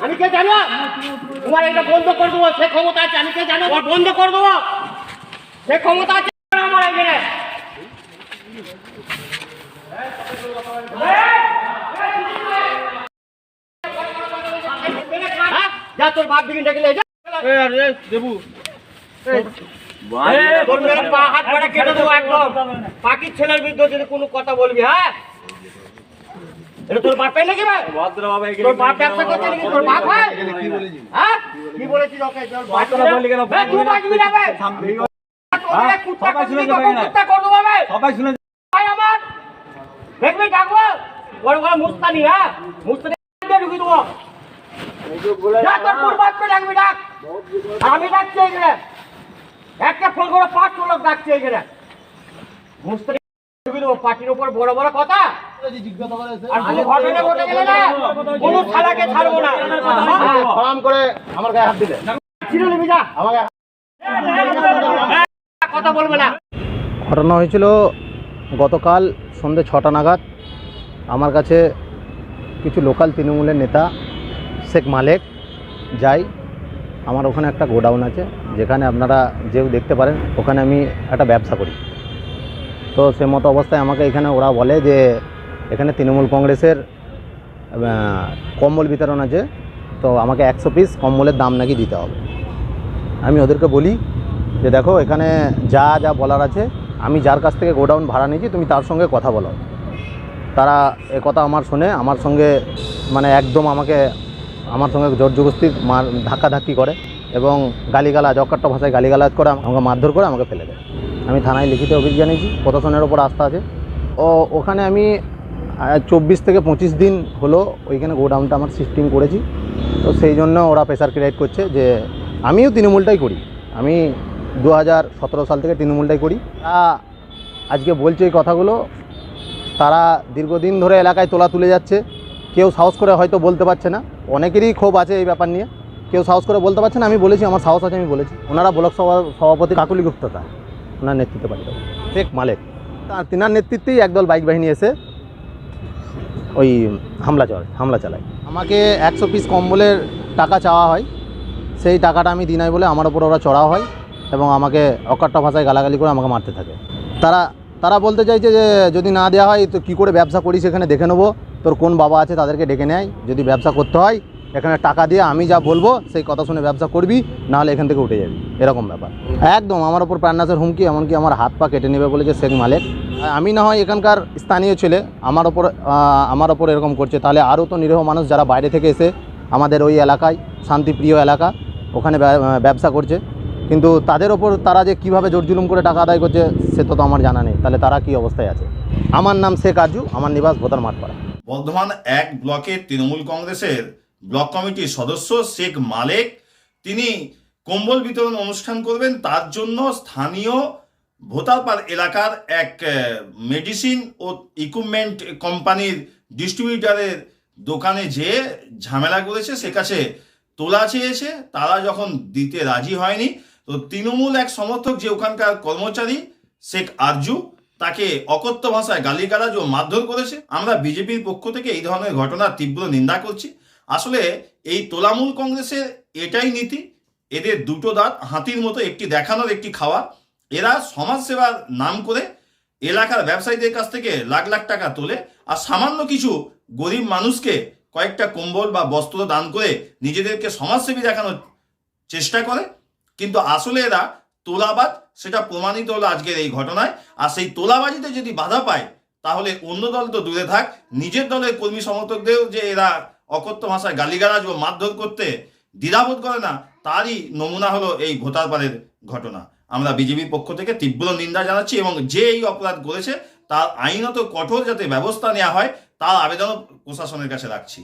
আমি কে জানো? তোমার এটা বন্ধ করে দেবো সে ক্ষমতা আছে আমি কে জানো? তোমার বন্ধ করে দেবো। সে ক্ষমতা আছে আমার এখানে। হ্যাঁ? যা তোর বাপ দিকে ডেকে যা। দেবু। পা হাত পাটা কেটে দেবো একদম। পাখির ছেলের বিরুদ্ধে যদি কোনো কথা বলবি হ্যাঁ? এটা তোর বাপের নাকি ভাই? ভদ্র বাবা তোর বাপ ব্যবসা করছে নাকি? তোর বাপ হয় হ্যাঁ? কি বলেছিস ওকে? তোর বাপ কেন? এই, তুই বাঁচবি না তোকে কুত্তা শুনে যাবে না। কুত্তা করব বে সবাই শুনে ভাই আমার। দেখবি ডাকবো? বড় বড় মুস্তানি হ্যাঁ? মুস্তানি ঢুকি দেবো। যা তোর পুর বাপকে ডাকবি ডাক। আমি ডাকছি এখানে। একটা ফোন করে পাঁচশো লোক ডাকছে এখানে। মুস্তানি ঢুকি দেবো। পার্টির উপর বড় বড় কথা। ঘটনা হ্যাঁ, হয়েছিল গতকাল সন্ধ্যে ছটা নাগাদ। আমার কাছে কিছু লোকাল তৃণমূলের নেতা শেখ মালেক যাই। আমার ওখানে একটা গোডাউন আছে যেখানে আপনারা যেও দেখতে পারেন ওখানে আমি একটা ব্যবসা করি। তো সে মতো অবস্থায় আমাকে এখানে ওরা বলে যে এখানে তৃণমূল কংগ্রেসের কম্বল বিতরণ আছে। তো আমাকে একশো পিস কম্বলের দাম নাকি দিতে হবে। আমি ওদেরকে বলি যে দেখো, এখানে যা যা বলার আছে, আমি যার কাছ থেকে গোডাউন ভাড়া নিয়েছি, তুমি তার সঙ্গে কথা বলো। তারা এ কথা আমার শুনে, আমার সঙ্গে মানে একদম আমাকে, আমার সঙ্গে জোর জবস্তি মার, ধাক্কাধাক্কি করে এবং গালিগালাজ, অকাট্য ভাষায় গালিগালাজ করে আমাকে মারধর করে আমাকে ফেলে দেয়। আমি থানায় লিখিত অভিযোগ জানিয়েছি, প্রশাসনের ওপর আস্থা আছে। ও, ওখানে আমি চব্বিশ থেকে পঁচিশ দিন হলো ওইখানে গোডাউনটা আমার শিফটিং করেছি। তো সেই জন্য ওরা প্রেশার ক্রিয়েট করছে যে আমিও তৃণমূলটাই করি। আমি দু হাজার সতেরো সাল থেকে তৃণমূলটাই করি। আজকে বলছে এই কথাগুলো, তারা দীর্ঘদিন ধরে এলাকায় তোলা তুলে যাচ্ছে। কেউ সাহস করে হয়তো বলতে পারছে না। অনেকেরই ক্ষোভ আছে এই ব্যাপার নিয়ে। কেউ সাহস করে বলতে পারছে না, আমি বলেছি, আমার সাহস আছে, আমি বলেছি। ওনারা ব্লক সভা, সভাপতি কাকুলি গুপ্ততা ওনার নেতৃত্বে পাঠিয়ে দেবো। শেখ মালেক তার তিনার নেতৃত্বেই একদল বাইক বাহিনী এসে ওই হামলা চলে, হামলা চালায়। আমাকে একশো পিস কম্বলের টাকা চাওয়া হয়। সেই টাকাটা আমি দিই নাই বলে আমার ওপর ওরা চড়া হয় এবং আমাকে অকাট্য ভাষায় গালাগালি করে আমাকে মারতে থাকে। তারা তারা বলতে চাইছে যে, যদি না দেওয়া হয় তো কী করে ব্যবসা করিস এখানে দেখে নেব। তোর কোন বাবা আছে তাদেরকে ডেকে নেয়। যদি ব্যবসা করতে হয়, এখানে টাকা দিয়ে আমি যা বলব সেই কথা শুনে ব্যবসা করবি, নাহলে এখান থেকে উঠে যাবি। এরকম ব্যাপার। একদম আমার ওপর প্রাণনাশের হুমকি, এমনকি আমার হাত পা কেটে নেবে বলেছে শেখ মালেক। আমি না হয় এখানকার স্থানীয় ছেলে, আমার ওপর আমার ওপর এরকম করছে। তাহলে আরও তো নিরীহ মানুষ যারা বাইরে থেকে এসে আমাদের ওই এলাকায়, শান্তিপ্রিয় এলাকা, ওখানে ব্যবসা করছে। কিন্তু তাদের ওপর তারা যে কীভাবে জোর জুলুম করে টাকা আদায় করছে, সে তো আমার জানা নেই। তাহলে তারা কি অবস্থায় আছে? আমার নাম শেখ আজু আমার নিবাস ভোটার মাঠপাড়া। বর্ধমান এক ব্লকের তৃণমূল কংগ্রেসের ব্লক কমিটির সদস্য শেখ মালেক, তিনি কম্বল বিতরণ অনুষ্ঠান করবেন। তার জন্য স্থানীয় ভোতারপাড় এলাকার এক মেডিসিন ও ইকুইপমেন্ট কোম্পানির ডিস্ট্রিবিউটারের দোকানে যেয়ে ঝামেলা করেছে, সে কাছে তোলা চেয়েছে। তারা যখন দিতে রাজি হয়নি, তো তৃণমূল এক সমর্থক যে ওখানকার কর্মচারী, শেখ আরজু, তাকে অকথ্য ভাষায় গালিগালাজ ও মারধর করেছে। আমরা বিজেপির পক্ষ থেকে এই ধরনের ঘটনার তীব্র নিন্দা করছি। আসলে এই তোলামূল কংগ্রেসের এটাই নীতি। এদের দুটো দাঁত হাতির মতো একটি দেখানোর একটি খাওয়া। এরা সমাজসেবার নাম করে এলাকার ব্যবসায়ীদের কাছ থেকে লাখ লাখ টাকা তোলে আর সামান্য কিছু গরিব মানুষকে কয়েকটা কম্বল বা বস্ত্র দান করে নিজেদেরকে সমাজসেবী দেখানোর চেষ্টা করে। কিন্তু আসলে এরা তোলাবাজ, সেটা প্রমাণিত হলো আজকের এই ঘটনায়। আর সেই তোলাবাজিতে যদি বাধা পায়, তাহলে অন্য দল তো দূরে থাক। নিজের দলের কর্মী সমর্থকদেরও যে এরা অকথ্য ভাষায় গালিগালাজ ও মারধর করতে দ্বিধাবোধ করে না, তারই নমুনা হলো এই ভোটারপাড়ের ঘটনা। আমরা বিজেপির পক্ষ থেকে তীব্র নিন্দা জানাচ্ছি এবং যে এই অপরাধ করেছে, তার আইনত কঠোর যাতে ব্যবস্থা নেওয়া হয়, তার আবেদনও প্রশাসনের কাছে রাখছি।